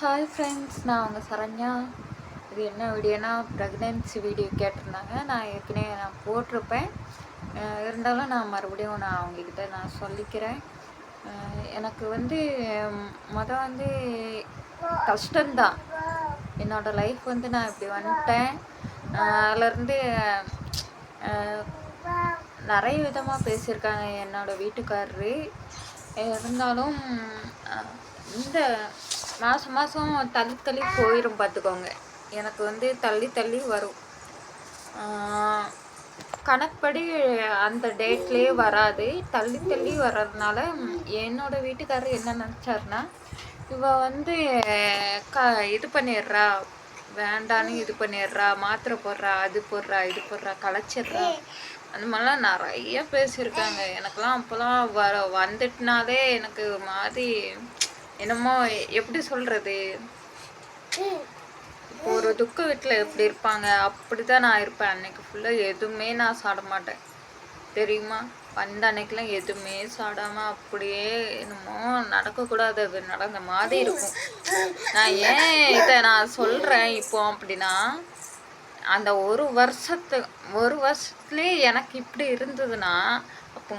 Hi friends நான் உங்கள் சரண்யா. இது என்ன வீடியோனா ப்ரெக்னென்சி வீடியோ கேட்டிருந்தாங்க. நான் ஏற்கனவே நான் போட்டிருப்பேன். இருந்தாலும் நான் மறுபடியும் நான் அவங்கக்கிட்ட நான் சொல்லிக்கிறேன். எனக்கு வந்து மொதல் வந்து கஷ்டம்தான். என்னோடய லைஃப் வந்து நான் இப்படி வந்துட்டேன். அஹ் நிறைய விதமாக பேசியிருக்காங்க என்னோடய வீட்டுக்காரரு. இருந்தாலும் இந்த மாதம் மாதம் தள்ளி தள்ளி போயிடும் பார்த்துக்கோங்க. எனக்கு வந்து தள்ளி தள்ளி வரும். கணக்குப்படி அந்த டேட்லேயே வராது. தள்ளி தள்ளி வர்றதுனால என்னோட வீட்டுக்காரர் என்ன நினச்சாருன்னா இவ வந்து க இது பண்ணிடுறா. வேண்டான்னு இது பண்ணிடுறா. மாத்திரை போடுறா அது போடுறா இது போடுறா களைச்சிடுறா அந்த மாதிரிலாம் நிறைய பேசியிருக்காங்க. எனக்கெல்லாம் அப்போல்லாம் வர வந்துட்டுனாலே எனக்கு மாதிரி என்னமோ எப்படி சொல்கிறது இப்போ ஒரு துக்க வீட்டில் எப்படி இருப்பாங்க அப்படி தான் நான் இருப்பேன். அன்னைக்கு ஃபுல்லாக எதுவுமே நான் சாட மாட்டேன். தெரியுமா? வந்த அன்னைக்கெல்லாம் எதுவுமே சாடாமல் அப்படியே என்னமோ நடக்கக்கூடாது. அது நடந்த மாதிரி இருக்கும். நான் ஏன் இதை நான் சொல்கிறேன் இப்போ அப்படின்னா அந்த ஒரு வருஷத்து ஒரு வருஷத்துலேயே எனக்கு இப்படி இருந்ததுன்னா அப்போ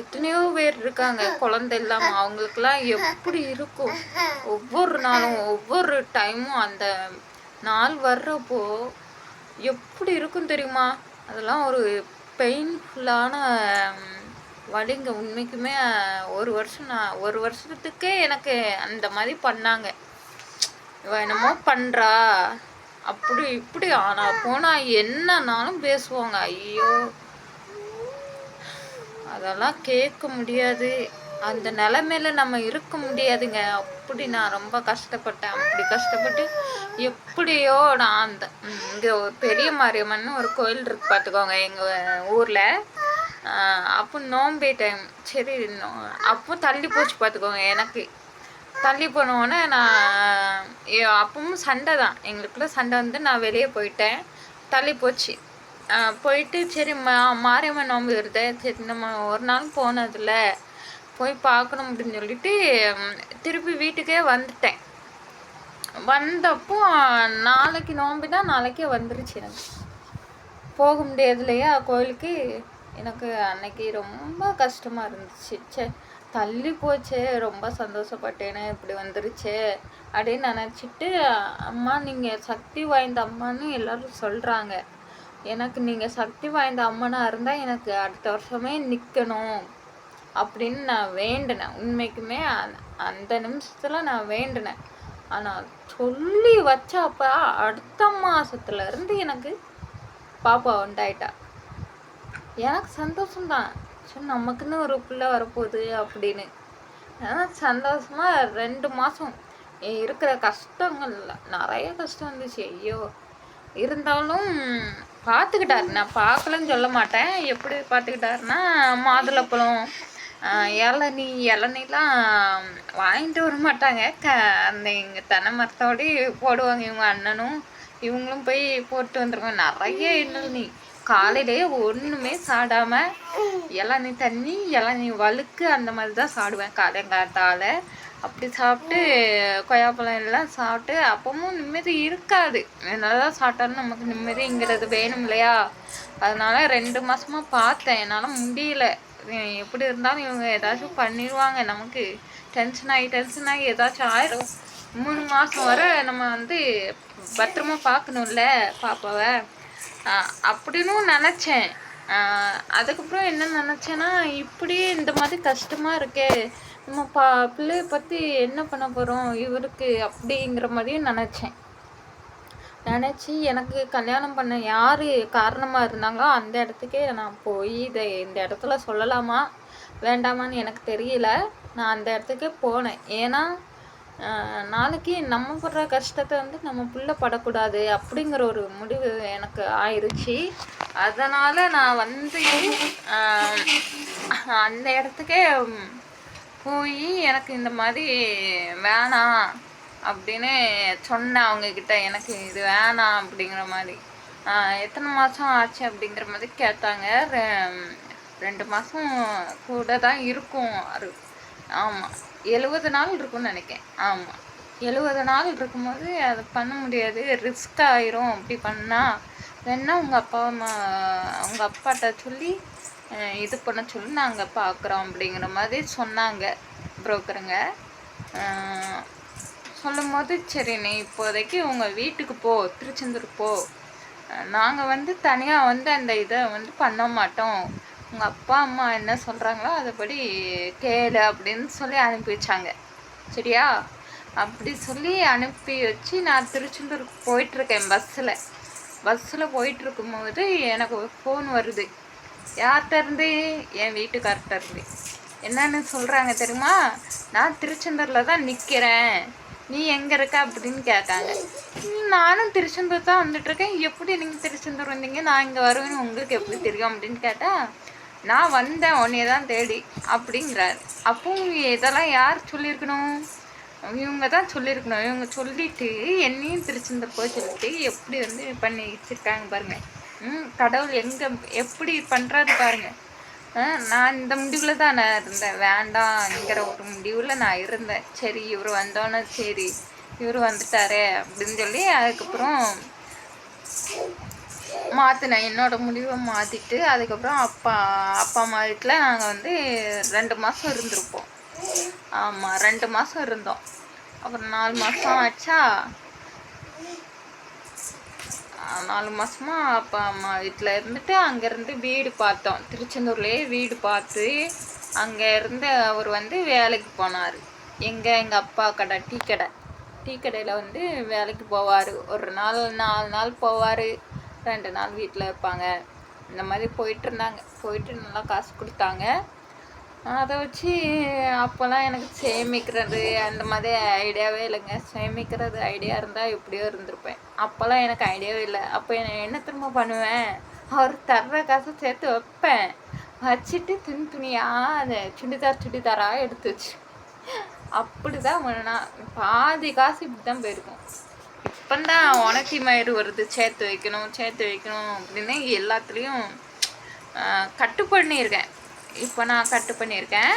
எத்தனையோ பேர் இருக்காங்க. குழந்தை இல்லாமல் அவங்களுக்குலாம் எப்படி இருக்கும்? ஒவ்வொரு நாளும் ஒவ்வொரு டைமும் அந்த நாள் வர்றப்போ எப்படி இருக்கும் தெரியுமா? அதெல்லாம் ஒரு பெயின்ஃபுல்லான வலிங்க உண்மைக்குமே ஒரு வருஷம் நான் ஒரு வருஷத்துக்கே எனக்கு அந்த மாதிரி பண்ணாங்க. இவ என்னமோ பண்ணுறா அப்படி இப்படி. ஆனா போனா என்னன்னாலும் பேசுவாங்க. ஐயோ அதெல்லாம் கேட்க முடியாது. அந்த நிலமையில நம்ம இருக்க முடியாதுங்க. அப்படி நான் ரொம்ப கஷ்டப்பட்டேன். அப்படி கஷ்டப்பட்டு எப்படியோ நான் அந்த இங்கே ஒரு பெரிய மாரியம்மன் ஒரு கோயில் இருக்கு பார்த்துக்கோங்க எங்கள் ஊரில். அப்போ நோம்பே டைம் சரி அப்போ தள்ளி போச்சு பார்த்துக்கோங்க எனக்கு. தள்ளி போனோடனே நான் அப்பவும் சண்டை தான். எங்களுக்குள்ள சண்டை வந்து நான் வெளியே போயிட்டேன். தள்ளி போச்சு. போயிட்டு சரி மா மாரியம்மன் நோம்பு வருது சரி நம்ம ஒரு நாள் போனதில்ல போய் பார்க்கணும் அப்படின்னு சொல்லிட்டு திருப்பி வீட்டுக்கே வந்துட்டேன். வந்தப்போ நாளைக்கு நோம்பு தான் நாளைக்கே வந்துருச்சு எனக்கு. போக முடியாது இல்லையா கோயிலுக்கு. எனக்கு அன்னைக்கு ரொம்ப கஷ்டமாக இருந்துச்சு. சே தள்ளி போச்சே ரொம்ப சந்தோஷப்பட்டேனே இப்படி வந்துருச்சே அப்படின்னு நினச்சிட்டு அம்மா நீங்கள் சக்தி வாய்ந்த அம்மான்னு எல்லாரும் சொல்கிறாங்க எனக்கு நீங்கள் சக்தி வாய்ந்த அம்மனாக இருந்தால் எனக்கு அடுத்த வருஷமே நிற்கணும் அப்படின்னு நான் வேண்டினேன். உண்மைக்குமே அந்த- அந்த நிமிஷத்தில் நான் வேண்டினேன். ஆனால் சொல்லி வச்சப்ப அடுத்த மாசத்துல இருந்து எனக்கு பாப்பா உண்டாயிட்டா. எனக்கு சந்தோஷம்தான். சரி நமக்குன்னு ஒரு பிள்ளை வரப்போகுது அப்படின்னு. ஆனால் சந்தோஷமா ரெண்டு மாதம் இருக்கிற கஷ்டங்கள் நிறைய கஷ்டம் இருந்துச்சு ஐயோ. இருந்தாலும் பார்த்துக்கிட்டாரு நான் பார்க்கலன்னு சொல்ல மாட்டேன். எப்படி பார்த்துக்கிட்டாருன்னா மாதுளப்பழம் ஆஹ் இளநீ இளநிலாம் வாங்கிட்டு வர மாட்டாங்க. க அந்த எங்கள் தென்னை மரத்தோடி போடுவாங்க இவங்க அண்ணனும். இவங்களும் போய் போட்டு வந்துருவாங்க. நிறைய இளநீ. காலையிலேயே ஒன்றுமே சாடாமல் இளநீ தண்ணி இளநீ வழுக்கு அந்த மாதிரி தான் சாப்பிடுவேன் காலங்காத்தால். அப்படி சாப்பிட்டு கொய்யாப்பழம் எல்லாம் சாப்பிட்டு அப்பவும் நிம்மதி இருக்காது. என்னதான் சாப்பிட்டாலும் நமக்கு நிம்மதிங்கிறது வேணும் இல்லையா? அதனால ரெண்டு மாசமா பார்த்தேன். என்னால் முடியல. எப்படி இருந்தாலும் இவங்க ஏதாச்சும் பண்ணிடுவாங்க. நமக்கு டென்ஷன் ஆகி டென்ஷன் ஆகி ஏதாச்சும் ஆயிடும் மூணு மாதம் வரை நம்ம வந்து பத்திரமா பார்க்கணும்ல பாப்பாவை. அப்படின்னு நினச்சேன். அதுக்கப்புறம் என்ன நினச்சேன்னா இப்படியே இந்த மாதிரி கஷ்டமாக இருக்கே நம்ம பா பிள்ளைய பற்றி என்ன பண்ண போகிறோம் இவருக்கு அப்படிங்கிற மாதிரியும் நினச்சேன். நினச்சி எனக்கு கல்யாணம் பண்ண யார் காரணமாக இருந்தாங்களோ அந்த இடத்துக்கே நான் போய் இதை இந்த இடத்துல சொல்லலாமா வேண்டாமான்னு எனக்கு தெரியல. நான் அந்த இடத்துக்கே போனேன். ஏன்னா நாளைக்கு நம்ம படுற கஷ்டத்தை வந்து நம்ம புள்ள படக்கூடாது அப்படிங்கிற ஒரு முடிவு எனக்கு ஆயிடுச்சு அதனால் நான் வந்து அந்த இடத்துக்கே போய் எனக்கு இந்த மாதிரி வேணாம் அப்படின்னு சொன்னேன் அவங்கக்கிட்ட எனக்கு இது வேணாம் அப்படிங்கிற மாதிரி. எத்தனை மாதம் ஆச்சு அப்படிங்கிற மாதிரி கேட்டாங்க. ரெண்டு மாதம் கூட தான் இருக்கும். அரு ஆமாம் எழுபது நாள் இருக்கும்னு நினைக்கேன் ஆமாம் எழுபது நாள் இருக்கும்போது அதை பண்ண முடியாது. ரிஸ்க் ஆயிரும். அப்படி பண்ணால் வேணா உங்கள் அப்பா அம்மா உங்கள் அப்பாட்ட சொல்லி இது பண்ண சொல்லி நாங்கள் பார்க்குறோம் அப்படிங்கிற மாதிரி சொன்னாங்க புரோக்கருங்க. சொல்லும் போது சரி நீ இப்போதைக்கு உங்கள் வீட்டுக்கு போ திருச்செந்தூர் போ. நாங்கள் வந்து தனியாக வந்து அந்த இதை வந்து பண்ண மாட்டோம். உங்கள் அப்பா அம்மா என்ன சொல்கிறாங்களோ அதுபடி கேளு அப்படின்னு சொல்லி அனுப்பி வச்சாங்க. சரியா? அப்படி சொல்லி அனுப்பி வச்சு நான் திருச்செந்தூருக்கு போயிட்டுருக்கேன் பஸ்ஸில். பஸ்ஸில் போயிட்டுருக்கும் போது எனக்கு ஒரு ஃபோன் வருது. யார்கிட்டருந்து என் வீட்டுக்கார்ட்டருந்து என்னன்னு சொல்கிறாங்க தெரியுமா? நான் திருச்செந்தூரில் தான் நிற்கிறேன் நீ எங்கே இருக்க அப்படின்னு கேட்டாங்க. நானும் திருச்செந்தூர் தான் வந்துட்டுருக்கேன். எப்படி நீங்கள் திருச்செந்தூர் வந்தீங்க? நான் இங்கே வருவேன்னு உங்களுக்கு எப்படி தெரியும் அப்படின்னு கேட்டால் நான் வந்தேன் உன்னைய தான் தேடி அப்படிங்கிறார். அப்போ இதெல்லாம் யார் சொல்லியிருக்கணும்? இவங்க தான் சொல்லியிருக்கணும். இவங்க சொல்லிட்டு என்னையும் திருச்செந்தூர் போய் சொல்லிட்டு எப்படி வந்து பண்ணி வச்சிருக்காங்க பாருங்க. ம் கடவுள் எங்கே எப்படி பண்ணுறாரு பாருங்க. நான் இந்த முடிவில் தான் நான் இருந்தேன். வேண்டாம்ங்கிற ஒரு முடிவில் நான் இருந்தேன். சரி இவர் வந்தோன்னே சரி இவர் வந்துட்டாரே அப்படின்னு சொல்லி அதுக்கப்புறம் மாற்றினேன் என்னோட முடிவை மாற்றிட்டு அதுக்கப்புறம் அப்பா அப்பா அம்மா வீட்டில் நாங்கள் வந்து ரெண்டு மாதம் இருந்திருப்போம். ஆமாம் ரெண்டு மாதம் இருந்தோம். அப்புறம் நாலு மாதம் ஆச்சா? நாலு மாதமாக அப்பா அம்மா வீட்டில் இருந்துட்டு அங்கேருந்து வீடு பார்த்தோம். திருச்செந்தூர்லேயே வீடு பார்த்து அங்கே இருந்து அவர் வந்து வேலைக்கு போனார். எங்கே எங்கள் அப்பா கடை டீ கடை. டீ கடையில் வந்து வேலைக்கு போவார். ஒரு நாள் நாலு நாள் போவார். ரெண்டு நாள் வீட்டில் இருப்பாங்க. இந்த மாதிரி போயிட்டு இருந்தாங்க. போயிட்டு நல்லா காசு கொடுத்தாங்க. அதை வச்சு அப்போல்லாம் எனக்கு சேமிக்கிறது அந்த மாதிரி ஐடியாவே இல்லைங்க. சேமிக்கிறது ஐடியா இருந்தால் எப்படியோ இருந்திருப்பேன். அப்போல்லாம் எனக்கு ஐடியாவே இல்லை. அப்போ என்ன திரும்ப பண்ணுவேன்? அவர் தர்ற காசை சேர்த்து வைப்பேன். வச்சுட்டு துணி துணியாக அந்த சுடிதார் சுடிதாராக எடுத்து வச்சு. அப்படி தான் பண்ணா பாதி காசு இப்படி தான் போயிருக்கும். இப்பந்தான் உனக்கு மயிறு வருது சேர்த்து வைக்கணும் சேர்த்து வைக்கணும் அப்படின்னு எல்லாத்துலேயும் கட்டு பண்ணியிருக்கேன். இப்போ நான் கட்டு பண்ணியிருக்கேன்.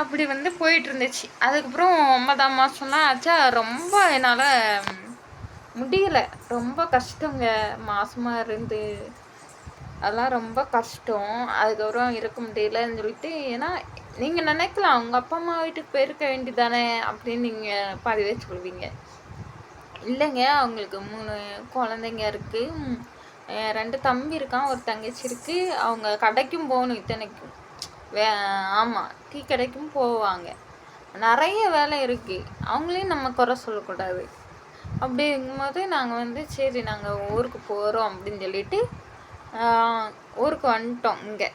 அப்படி வந்து போயிட்டு இருந்துச்சு அதுக்கப்புறம் ஒன்பதாம் மாதம்லாம் ஆச்சா ரொம்ப என்னால் முடியல. ரொம்ப கஷ்டங்க. மாதமாக இருந்து அதெல்லாம் ரொம்ப கஷ்டம். அதுக்கப்புறம் இருக்க முடியலன்னு சொல்லிட்டு ஏன்னா நீங்கள் நினைக்கலாம் உங்கள் அப்பா அம்மா வீட்டுக்கு போயிருக்க வேண்டியதானே அப்படின்னு நீங்கள் பாதிவே சொல்வீங்க இல்லைங்க அவங்களுக்கு மூணு குழந்தைங்க இருக்குது ரெண்டு தம்பி இருக்கான் ஒரு தங்கச்சி இருக்குது அவங்க கடைக்கும் போகணும் இத்தனைக்கும். வே ஆமாம் டீ கடைக்கும் போவாங்க. நிறைய வேலை இருக்குது அவங்களையும் நம்ம குறை சொல்லக்கூடாது. அப்படிங்கும்போது நாங்கள் வந்து சரி நாங்கள் ஊருக்கு போகிறோம் அப்படின்னு சொல்லிட்டு ஊருக்கு வந்துட்டோம் இங்கே.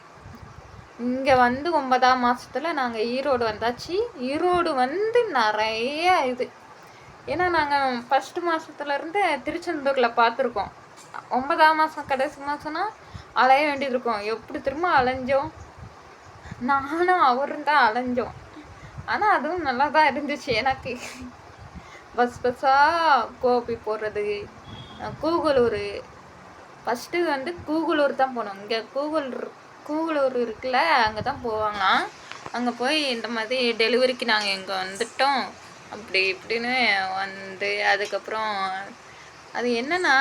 இங்கே வந்து ஒன்பதாம் மாதத்துல நாங்கள் ஈரோடு வந்தாச்சு. ஈரோடு வந்து நிறைய இது. ஏன்னா நாங்கள் ஃபஸ்ட்டு மாதத்துலேருந்து திருச்செந்தூரில் பார்த்துருக்கோம் ஒன்பதாம் மாதம் கடைசி மாதம்னா அலைய வேண்டியது இருக்கும். எப்படி திரும்ப அலைஞ்சோம். நானும் அவரும் தான் அலைஞ்சோம். ஆனால் அதுவும் நல்லா தான் இருந்துச்சு எனக்கு. பஸ் பஸ்ஸாக கோபி போடுறது கூகுளூர். ஃபஸ்ட்டு வந்து கூகுளூர் தான் போனோம். இங்கே கூகுள் கூகுளூர் இருக்குல்ல அங்கே தான் போவாங்களாம். அங்கே போய் இந்த மாதிரி டெலிவரிக்கு நாங்கள் இங்கே வந்துட்டோம். அப்படி இப்படின்னு வந்து அதுக்கப்புறம் அது என்னன்னா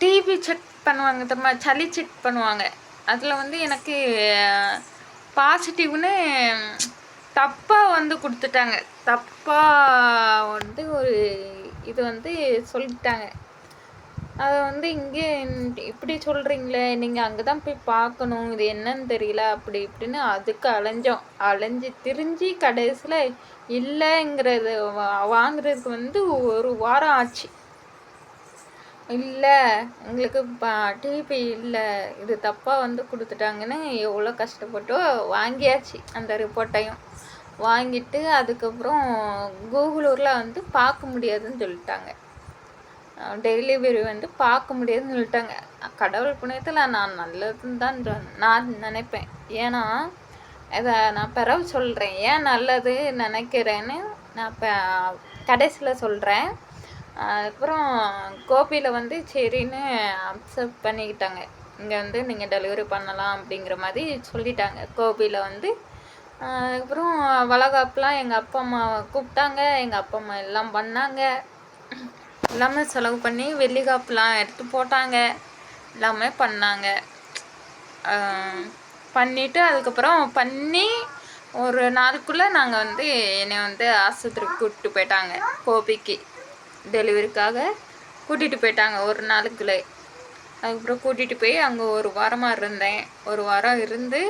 டிபி செக் பண்ணுவாங்க தெரியுமா? சளி செக் பண்ணுவாங்க. அதில் வந்து எனக்கு பாசிட்டிவ்னு தப்பாக வந்து கொடுத்துட்டாங்க. தப்பாக வந்து ஒரு இது வந்து சொல்லிட்டாங்க. அதை வந்து இங்கே இப்படி சொல்கிறீங்களே நீங்கள் அங்கே தான் போய் பார்க்கணும் இது என்னன்னு தெரியல அப்படி இப்படின்னு அதுக்கு அலைஞ்சோம். அலைஞ்சு திரிஞ்சு கடைசியில் இல்லைங்கிறது வா- வாங்குறதுக்கு வந்து ஒரு வாரம் ஆச்சு. இல்லை எங்களுக்கு டிபி இல்லை இது தப்பாக வந்து கொடுத்துட்டாங்கன்னு எவ்வளோ கஷ்டப்பட்டோ வாங்கியாச்சு அந்த ரிப்போர்ட்டையும். வாங்கிட்டு அதுக்கப்புறம் கூகுளூரில் வந்து பார்க்க முடியாதுன்னு சொல்லிட்டாங்க. டெலிவரி வந்து பார்க்க முடியாதுன்னு சொல்லிட்டாங்க. கடவுள் புண்ணியத்தில் நான் நல்லதுன்னு தான் நான் நினைப்பேன். ஏன்னா இதை நான் பிறகு சொல்கிறேன் ஏன் நல்லது நினைக்கிறேன்னு நான் இப்போ கடைசியில் சொல்கிறேன் அதுக்கப்புறம் கோபியில் வந்து சரின்னு அப்செப்ட் பண்ணிக்கிட்டாங்க. இங்கே வந்து நீங்கள் டெலிவரி பண்ணலாம் அப்படிங்கிற மாதிரி சொல்லிட்டாங்க. கோபியில் வந்து அதுக்கப்புறம் வளகாப்புலாம் எங்கள் அப்பா அம்மா கூப்பிட்டாங்க. எங்கள் அப்பா அம்மா எல்லாம் பண்ணாங்க. எல்லாமே செலவு பண்ணி வெள்ளிக்காப்புலாம் எடுத்து போட்டாங்க. எல்லாமே பண்ணாங்க. பண்ணிவிட்டு அதுக்கப்புறம் பண்ணி ஒரு நாளுக்குள்ளே நாங்கள் வந்து என்னை வந்து ஆஸ்பத்திரிக்கு கூப்பிட்டு போயிட்டாங்க. கோபிக்கு டெலிவரிக்காக கூட்டிகிட்டு போயிட்டாங்க ஒரு நாளுக்குள்ளே. அதுக்கப்புறம் கூட்டிகிட்டு போய் அங்கே ஒரு வாரமாக இருந்தேன். ஒரு வாரம் இருந்து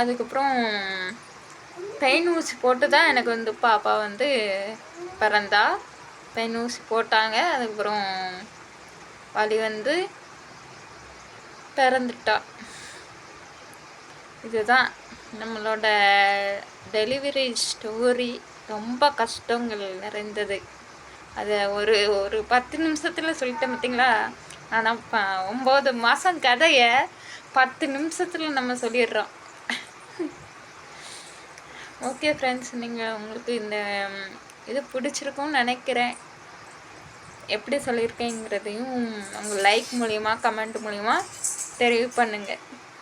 அதுக்கப்புறம் பெயின் ஊசி போட்டு தான் எனக்கு வந்து பாப்பா வந்து பிறந்தா. பெயின் ஊசி போட்டாங்க. அதுக்கப்புறம் வலி வந்து பிறந்துட்டா. இதுதான் நம்மளோட டெலிவரி ஸ்டோரி ரொம்ப கஷ்டங்கள் நிறைந்தது. அதை ஒரு ஒரு பத்து நிமிஷத்தில் சொல்லிட்டேன் பார்த்தீங்களா? ஆனால் ப ஒம்பது மாதம் கதையை பத்து நிமிஷத்தில் நம்ம சொல்லிடுறோம். ஓகே ஃப்ரெண்ட்ஸ் நீங்கள் உங்களுக்கு இந்த இது பிடிச்சிருக்கும்னு நினைக்கிறேன். எப்படி சொல்லியிருக்கேங்கிறதையும் உங்கள் லைக் மூலிமா கமெண்ட் மூலிமா தெரிவு பண்ணுங்கள்